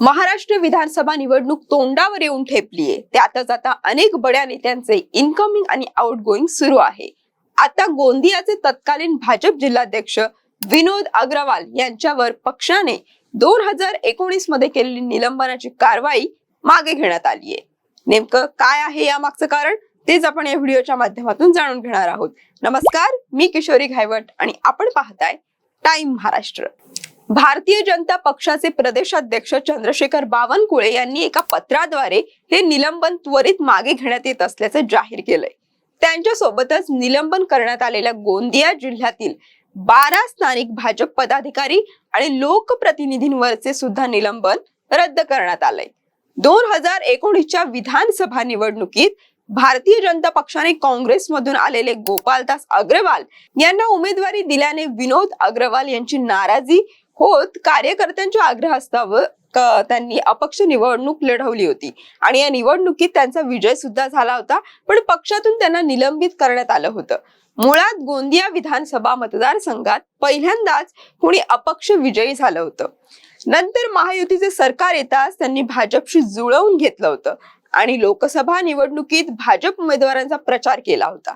महाराष्ट्र विधानसभा निवडणूक तोंडावर येऊन ठेपलीये त्यातच आता अनेक बड्या नेत्यांचे इनकमिंग आणि आउटगोईंग सुरू आहे. आता गोंदियाचे तत्कालीन भाजप जिल्हाध्यक्ष विनोद अग्रवाल यांच्यावर पक्षाने दोन हजार एकोणीसमध्ये केलेली निलंबनाची कारवाई मागे घेण्यात आली आहे. नेमकं काय आहे या मागचं कारण? तेच आपण या व्हिडिओच्या माध्यमातून जाणून घेणार आहोत. नमस्कार मी किशोरी घायवट आणि आपण पाहताय टाइम महाराष्ट्र. भारतीय जनता पक्षाचे प्रदेशाध्यक्ष चंद्रशेखर बावनकुळे यांनी एका पत्राद्वारे हे निलंबन त्वरित मागे घेण्यात येत असल्याचं जाहीर केलंय. त्यांच्या सोबतच निलंबन करण्यात आलेल्या गोंदिया जिल्ह्यातील बारा स्थानिक भाजप पदाधिकारी आणि लोकप्रतिनिधींवरचे सुद्धा निलंबन रद्द करण्यात आलंय. दोन हजार एकोणीसच्या विधानसभा निवडणुकीत भारतीय जनता पक्षाने काँग्रेसमधून आलेले गोपालदास अग्रवाल यांना उमेदवारी दिल्याने विनोद अग्रवाल यांची नाराजी होत कार्यकर्त्यांच्या आग्रहास्तावर त्यांनी अपक्ष निवडणूक लढवली होती. आणि या निवडणुकीत त्यांचा विजय सुद्धा झाला होता पण पक्षातून त्यांना निलंबित करण्यात आलं होतं. मुळात गोंदिया विधानसभा मतदारसंघात पहिल्यांदाच कुणी अपक्ष विजयी झालं होतं. नंतर महायुतीचे सरकार येताच त्यांनी भाजपशी जुळवून घेतलं होतं आणि लोकसभा निवडणुकीत भाजप उमेदवारांचा प्रचार केला होता.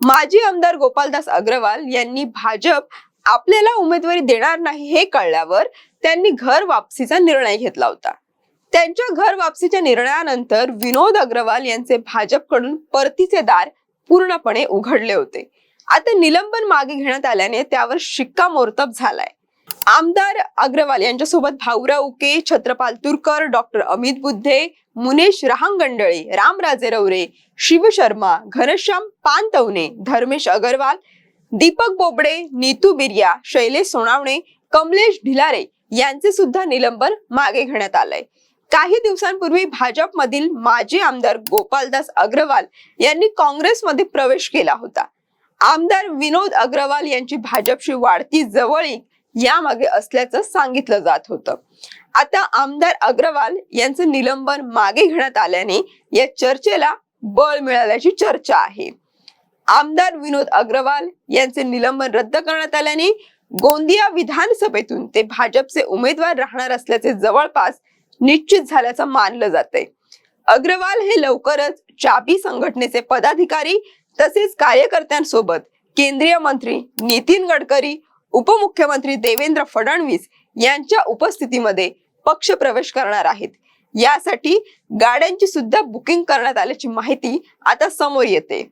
माजी आमदार गोपालदास अग्रवाल यांनी भाजप आपल्याला उमेदवारी देणार नाही हे कळल्यावर त्यांनी घर वापसीचा निर्णय घेतला होता. त्यांच्या घर वापसीच्या निर्णयानंतर विनोद अग्रवाल यांचे भाजपकडून परतीचे दार पूर्णपणे उघडले होते. आता निलंबन मागे घेण्यात आल्याने त्यावर शिक्कामोर्तब झालाय. आमदार अग्रवाल यांच्यासोबत भाऊराव उके छत्रपाल तुरकर डॉक्टर अमित बुद्धे मुनेश रहांगंडळे रामराजे रवरे शिव शर्मा घनश्याम पानतवणे धर्मेश अगरवाल दीपक बोबडे नीतू बिर्या शैलेश सोनावणे कमलेश ढिलारे यांचे सुद्धा निलंबन मागे घेण्यात आलंय. काही दिवसांपूर्वी भाजपमधील माजी आमदार गोपालदास अग्रवाल यांनी काँग्रेसमध्ये प्रवेश केला होता. आमदार विनोद अग्रवाल यांची भाजपशी वाढती जवळीक यामागे असल्याचं सांगितलं जात होतं. आता आमदार अग्रवाल यांचं निलंबन मागे घेण्यात आल्याने या चर्चेला बळ मिळाल्याची चर्चा आहे. आमदार विनोद अग्रवाल यांचे निलंबन रद्द करण्यात आल्याने गोंदिया विधानसभेतून ते भाजपचे उमेदवार राहणार असल्याचे जवळपास निश्चित झाल्याचं मानलं जातंय. अग्रवाल हे लवकरच चाबी संघटनेचे पदाधिकारी तसेच कार्यकर्त्यांसोबत केंद्रीय मंत्री नितीन गडकरी उपमुख्यमंत्री देवेंद्र फडणवीस यांच्या उपस्थितीमध्ये पक्ष प्रवेश करणार आहेत. यासाठी गाड्यांची सुद्धा बुकिंग करण्यात आल्याची माहिती आता समोर येते.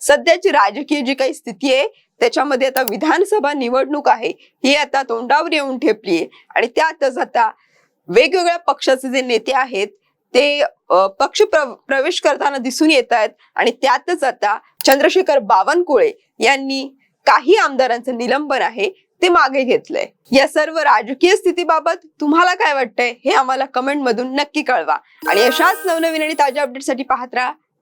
सध्याची राजकीय जी काही स्थिती आहे त्याच्यामध्ये आता विधानसभा निवडणूक आहे ही आता तोंडावर येऊन ठेपली आहे. आणि त्यातच आता वेगवेगळ्या पक्षाचे जे नेते आहेत ते पक्ष प्रवेश करताना दिसून येत आहेत. आणि त्यातच आता चंद्रशेखर बावनकुळे यांनी काही आमदारांचं निलंबन आहे ते मागे घेतलंय. या सर्व राजकीय स्थितीबाबत तुम्हाला काय वाटतंय हे आम्हाला कमेंट मधून नक्की कळवा. आणि अशाच नवनवीन आणि ताज्या अपडेटसाठी पाहत राहा.